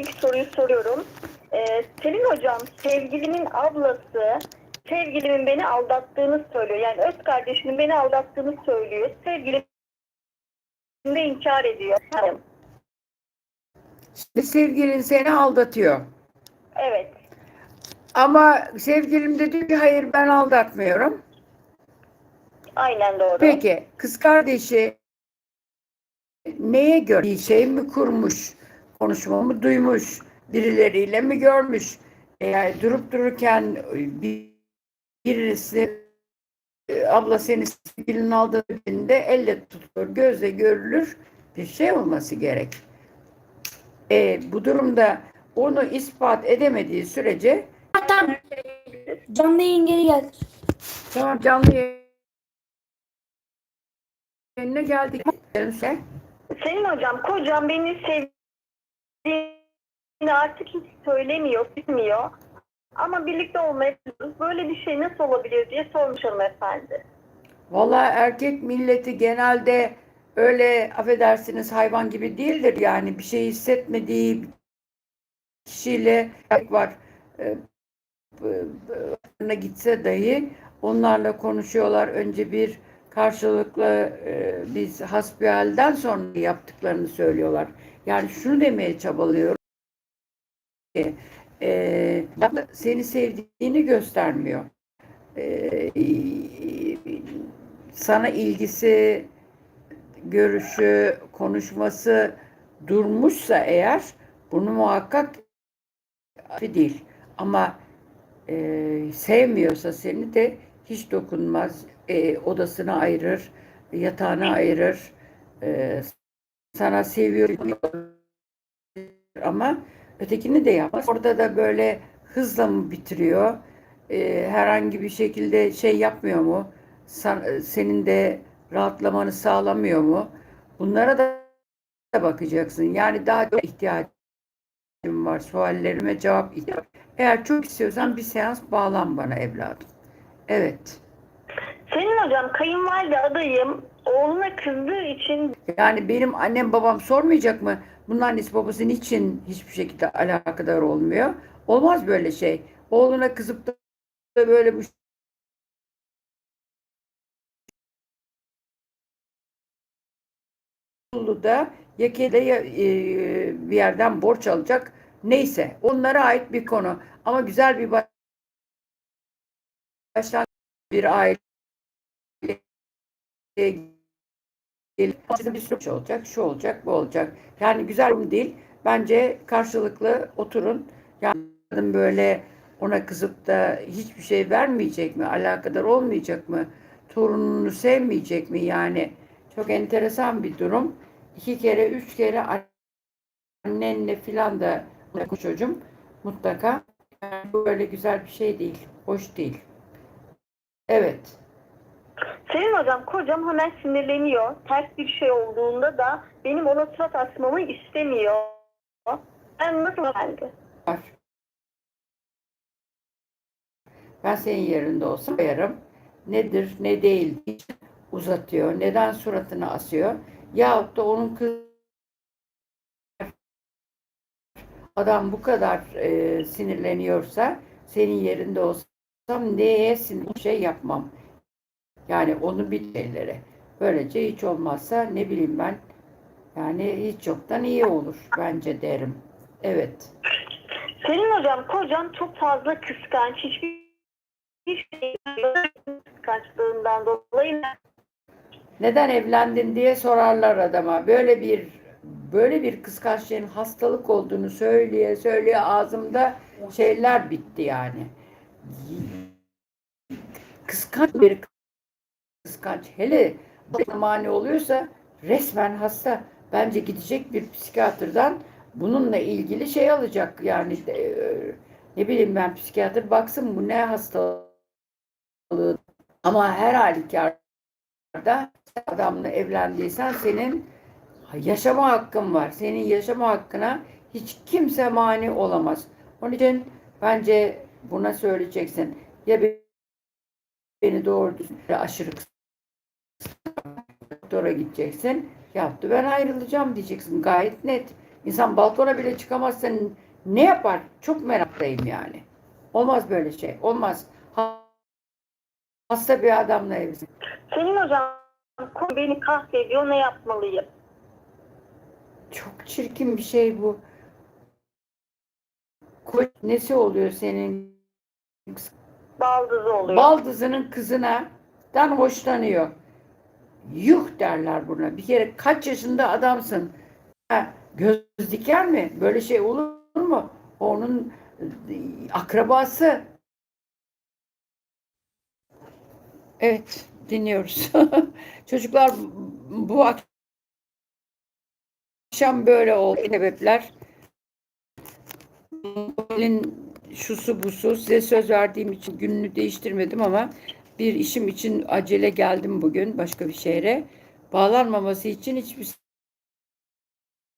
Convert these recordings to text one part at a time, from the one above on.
ilk soruyu soruyorum. Ee, Selin hocam sevgilimin ablası sevgilimin beni aldattığını söylüyor. Yani öz kardeşimin beni aldattığını söylüyor. Sevgilim de inkar ediyor. Şimdi sevgilin seni aldatıyor. Evet. Ama sevgilim de diyor ki hayır ben aldatmıyorum. Aynen doğru. Peki kız kardeşi neye göre bir şey mi kurmuş? Konuşmamı duymuş? Birileriyle mi görmüş? Eğer durup dururken bir, birisi e, abla seni sevgilinin aldattığında elle tutulur, gözle görülür bir şey olması gerek. E, bu durumda onu ispat edemediği sürece Tamam. Canlı yayın geri geldi. tamam canlı yayına geldik. Selin hocam kocam beni sevdiğini artık hiç söylemiyor, bilmiyor. Ama birlikte olmayı. Böyle bir şey nasıl olabilir diye sormuş hanımefendi. Vallahi erkek milleti genelde öyle affedersiniz hayvan gibi değildir. Yani bir şey hissetmediği kişiyle var. Ee, b- gitse dahi onlarla konuşuyorlar. Önce bir karşılıklı e, biz hasbihalden sonra yaptıklarını söylüyorlar. Yani şunu demeye çabalıyorum ki e, seni sevdiğini göstermiyor. E, sana ilgisi, görüşü, konuşması durmuşsa eğer bunu muhakkak değil. Ama e, sevmiyorsa seni de hiç dokunmaz. E, odasına ayırır, yatağına ayırır. E, sana seviyorum ama ötekini de yapmaz. Orada da böyle hızla mı bitiriyor? E, herhangi bir şekilde şey yapmıyor mu? San- senin de rahatlamanı sağlamıyor mu? Bunlara da bakacaksın. Yani daha çok ihtiyacım var. Suallerime cevap ihtiyacım. Eğer çok istiyorsan bir seans bağlan bana evladım. Evet. Selin hocam kayınvalide adayım. Oğluna kızdığı için Yani benim annem babam sormayacak mı? Bunun annesi babası niçin hiçbir şekilde alakadar olmuyor? Olmaz böyle şey. Oğluna kızıp da böyle bu da ya kedi ya e, bir yerden borç alacak. Neyse onlara ait bir konu. Ama güzel bir başlangıç bir aile gelip bir sürü olacak, şu olacak, bu olacak. Yani güzel mi değil. Bence karşılıklı oturun. Yani böyle ona kızıp da hiçbir şey vermeyecek mi? Alakadar olmayacak mı? Torununu sevmeyecek mi? Yani çok enteresan bir durum. İki kere, üç kere annenle filan da çocuğum mutlaka yani böyle güzel bir şey değil. Hoş değil. Evet. Selin hocam kocam hemen sinirleniyor. Ters bir şey olduğunda da benim ona surat asmamı istemiyor. Ben nasıl var. Ben senin yerinde olsam koyarım. Nedir ne değil diye uzatıyor. Neden suratını asıyor? Yahut da onun kız adam bu kadar e, sinirleniyorsa senin yerinde olsam neye sinir şey yapmam. Yani onu bir şeylere. Böylece hiç olmazsa ne bileyim ben yani hiç yoktan iyi olur bence derim. Evet. Selin hocam kocam çok fazla kıskanç. Hiçbir hiçbir şey kıskançlığından dolayı Neden evlendin diye sorarlar adama. Böyle bir böyle bir kıskançlığın hastalık olduğunu söyleye söyleye ağzımda şeyler bitti yani. Kıskanç bir kıskanç hele mani oluyorsa resmen hasta. Bence gidecek bir psikiyatrdan bununla ilgili şey alacak yani e, ne bileyim ben psikiyatr baksın bu ne hastalığı ama her halükarda adamla evlendiysen senin yaşama hakkın var. Senin yaşama hakkına hiç kimse mani olamaz. Onun için bence buna söyleyeceksin. Ya beni doğru aşırı doktora gideceksin. Yaptı ben ayrılacağım diyeceksin. Gayet net. İnsan balkona bile çıkamazsa ne yapar? Çok meraktayım yani. Olmaz böyle şey. Olmaz. Ha- Hasta bir adamla evlisin. Selin hocam beni kahrediyor ne yapmalıyım? Çok çirkin bir şey bu. Nesi oluyor senin? Baldızı oluyor. Baldızının kızına dan hoşlanıyor. Yuh derler buna. Bir kere kaç yaşında adamsın? Ha, göz diker mi? Böyle şey olur mu? Onun e, akrabası. Evet, dinliyoruz. Çocuklar bu akşam böyle oldu sebepler. Şusu busu size söz verdiğim için gününü değiştirmedim ama bir işim için acele geldim bugün başka bir şehre. Bağlanmaması için hiçbir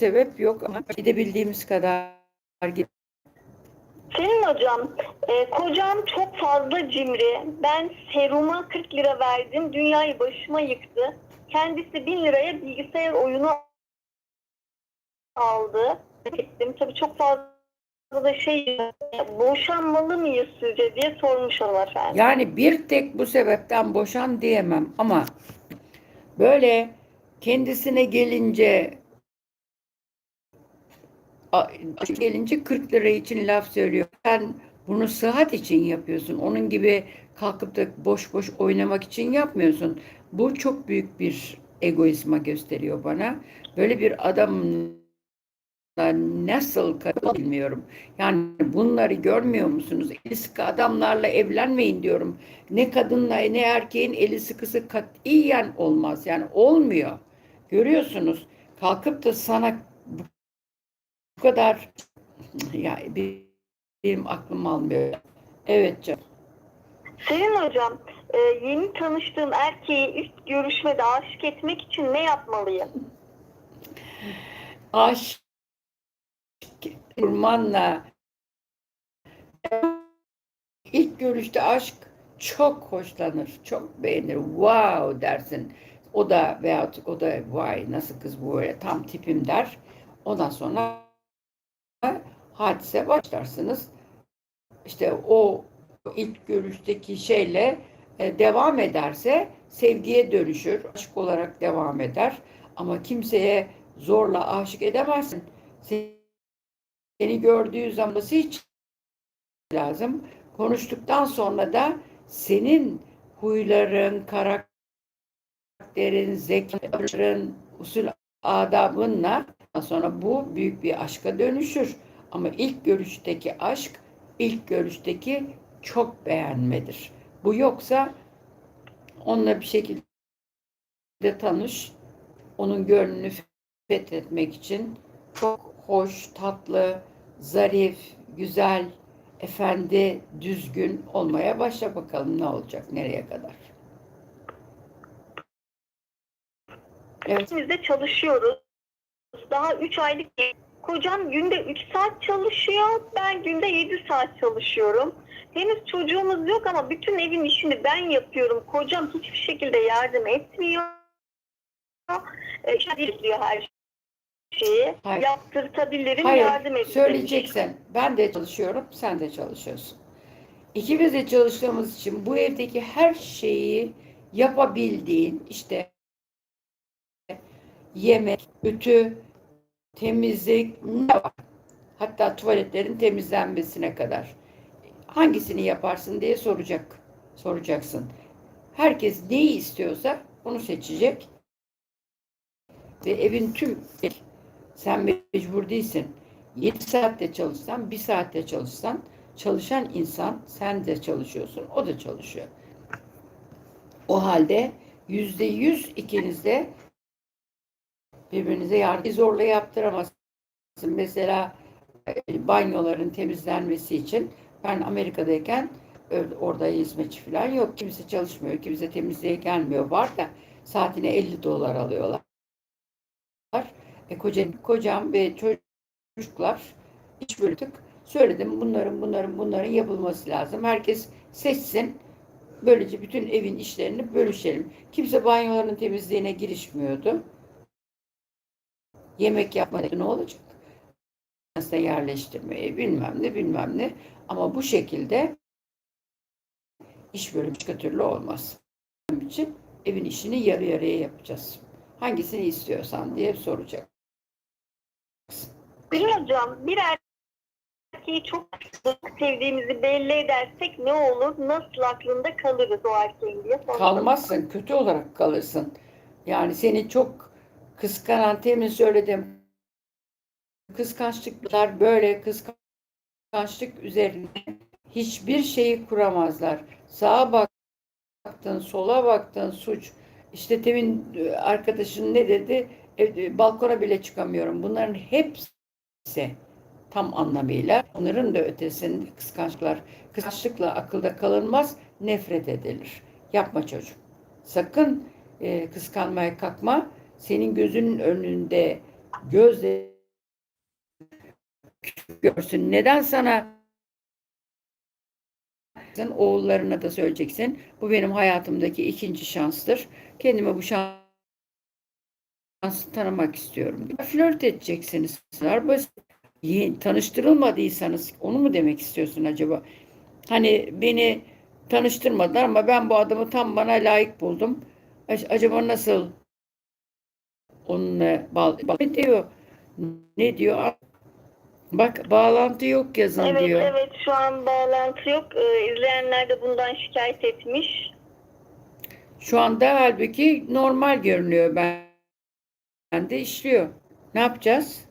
sebep yok ama gidebildiğimiz kadar git. Selin hocam, e, kocam çok fazla cimri. Ben seruma 40 lira verdim. Dünyayı başıma yıktı. Kendisi 1000 liraya bilgisayar oyunu aldı. Ettim. Tabii çok fazla da şey boşanmalı mıyız sizce diye sormuş hanımefendi. Yani bir tek bu sebepten boşan diyemem ama böyle kendisine gelince gelince 40 lira için laf söylüyor. Sen bunu sıhhat için yapıyorsun. Onun gibi kalkıp da boş boş oynamak için yapmıyorsun. Bu çok büyük bir egoizma gösteriyor bana. Böyle bir adamla nasıl bilmiyorum. Yani bunları görmüyor musunuz? Eli sıkı adamlarla evlenmeyin diyorum. Ne kadınla ne erkeğin eli sıkısı katiyen olmaz. Yani olmuyor. Görüyorsunuz. Kalkıp da sana bu kadar ya benim aklım almıyor. Evet canım. Selin hocam, e, yeni tanıştığım erkeği ilk görüşmede aşık etmek için ne yapmalıyım? Aşk kurmanla ilk görüşte aşk çok hoşlanır, çok beğenir. Wow dersin. O da veyahut o da vay nasıl kız bu böyle tam tipim der. Ondan sonra hadise başlarsınız. İşte o ilk görüşteki şeyle e, devam ederse sevgiye dönüşür, aşk olarak devam eder. Ama kimseye zorla aşık edemezsin. Seni gördüğü zaman hiç lazım. Konuştuktan sonra da senin huyların, karakterin, zekaların, usul adabınla sonra bu büyük bir aşka dönüşür. Ama ilk görüşteki aşk, ilk görüşteki çok beğenmedir. Bu yoksa onunla bir şekilde tanış, onun gönlünü fethetmek için çok hoş, tatlı, zarif, güzel, efendi, düzgün olmaya başla bakalım ne olacak, nereye kadar. Evet. İkimiz de çalışıyoruz. Daha 3 aylık. Kocam günde 3 saat çalışıyor. Ben günde 7 saat çalışıyorum. Henüz çocuğumuz yok ama bütün evin işini ben yapıyorum. Kocam hiçbir şekilde yardım etmiyor. E, diyor her şeyi. Hayır. Yaptırtabilirim, Hayır, yardım ederim. söyleyeceksen ben de çalışıyorum, sen de çalışıyorsun. İkimiz de çalıştığımız için bu evdeki her şeyi yapabildiğin işte yemek, ütü, temizlik ne var? Hatta tuvaletlerin temizlenmesine kadar. Hangisini yaparsın diye soracak, soracaksın. Herkes neyi istiyorsa onu seçecek. Ve evin tüm sen mecbur değilsin. 7 saatte çalışsan, 1 saatte çalışsan, çalışan insan sen de çalışıyorsun, o da çalışıyor. O halde yüzde yüz ikiniz de birbirinize yardım zorla yaptıramazsınız. Mesela e, banyoların temizlenmesi için ben Amerika'dayken ö- orada hizmetçi falan yok. Kimse çalışmıyor, kimse temizliğe gelmiyor. Var da saatine 50 dolar alıyorlar. Kocam, kocam ve çocuklar iş böldük. Söyledim bunların bunların bunların yapılması lazım. Herkes seçsin. Böylece bütün evin işlerini bölüşelim. Kimse banyoların temizliğine girişmiyordu. Yemek yapmadı ne olacak? yerleştirmeyi bilmem ne bilmem ne. Ama bu şekilde iş bölümü başka türlü olmaz. Onun için evin işini yarı yarıya yapacağız. Hangisini istiyorsan diye soracak. Pelin hocam bir erkeği çok sevdiğimizi belli edersek ne olur? Nasıl aklında kalırız o erkeğin diye sordum. Kalmazsın, kötü olarak kalırsın. Yani seni çok kıskanan, temin söyledim. Kıskançlıklar böyle kıskançlık üzerine hiçbir şeyi kuramazlar. Sağa baktın, sola baktın, suç. İşte temin e, arkadaşın ne dedi? E, balkona bile çıkamıyorum. Bunların hepsi tam anlamıyla onların da ötesinde kıskançlıklar. Kıskançlıkla akılda kalınmaz, nefret edilir. Yapma çocuğum. Sakın e, kıskanmaya kalkma. Senin gözünün önünde gözle görsün. Neden sana oğullarına da söyleyeceksin. Bu benim hayatımdaki ikinci şanstır. Kendime bu şansı tanımak istiyorum. Flört edeceksiniz. Basit. Tanıştırılmadıysanız onu mu demek istiyorsun acaba? Hani beni tanıştırmadılar ama ben bu adamı tam bana layık buldum. Ac- Acaba nasıl onunla bağ ne diyor? Ne diyor? Bak bağlantı yok yazın Evet diyor. evet şu an bağlantı yok. Ee, izleyenler de bundan şikayet etmiş. Şu anda halbuki normal görünüyor. Ben de işliyor. Ne yapacağız?